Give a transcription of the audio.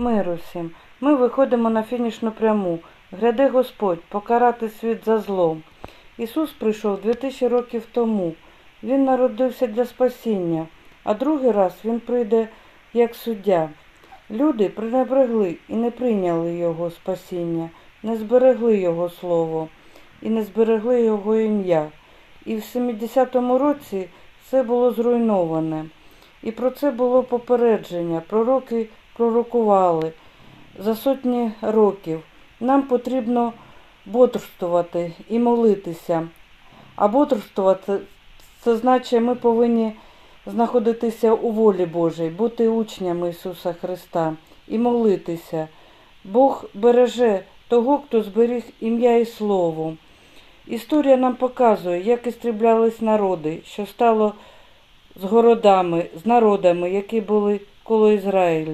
Миру всім. Ми виходимо на фінішну пряму. Гряде Господь покарати світ за злом. Ісус прийшов 2000 років тому. Він народився для спасіння, а другий раз Він прийде як суддя. Люди пренебрегли і не прийняли Його спасіння, не зберегли Його Слово і не зберегли Його ім'я. І в 70-му році все було зруйноване. І про це було попередження. Пророки пророкували за сотні років. Нам потрібно бодрствувати і молитися. А бодрствувати це значить, ми повинні знаходитися у волі Божій, бути учнями Ісуса Христа і молитися. Бог береже того, хто зберіг ім'я і слово. Історія нам показує, як істріблялись народи, що стало з городами, з народами, які були коло Ізраїля.